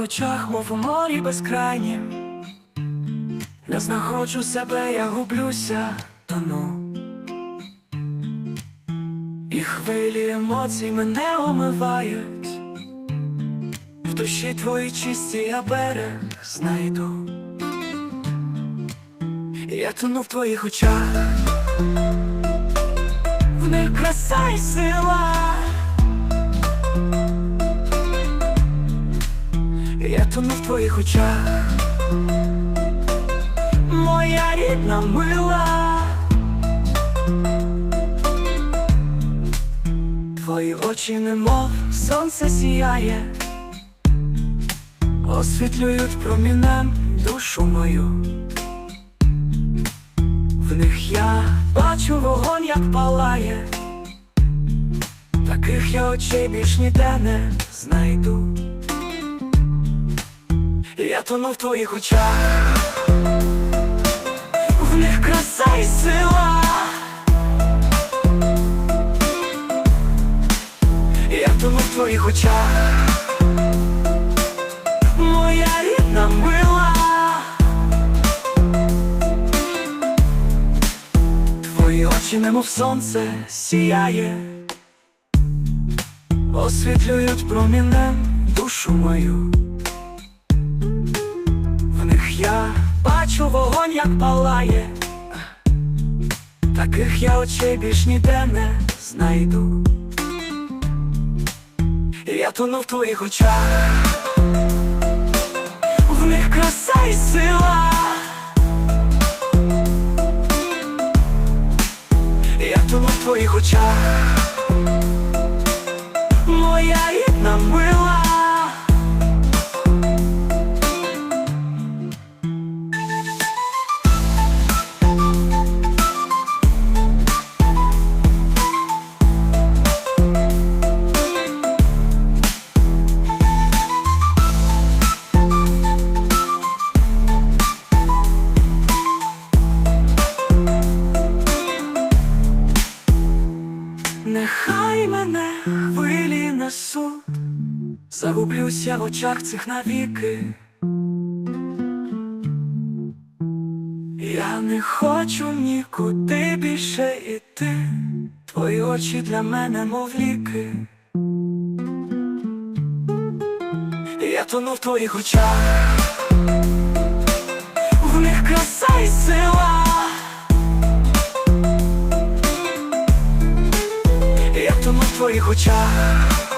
очах, мов у морі безкрайнім. Не знаходжу себе, я гублюся, тону. І хвилі емоцій мене омивають. В душі твої чисті я берег знайду. Я тону в твоїх очах, в них краса і сила. Тону в твоїх очах, моя рідна мила. Твої очі, немов сонце сіяє, освітлюють промінем душу мою. В них я бачу вогонь, як палає, таких я очей більш ніде не знайду. Я тону в твоїх очах, в них краса і сила. Я тону в твоїх очах, моя рідна мила. Твої очі, немов сонце, сіяє, освітлюють промінем душу мою. Палає, таких я очей більш ніде не знайду. Я тону в твоїх очах, в них краса і сила. Я тону в твоїх очах, загублюся в очах цих навіки. Я не хочу нікуди більше йти, твої очі для мене, мов ліки. Я тону в твоїх очах, в них краса і сила. Я тону в твоїх очах,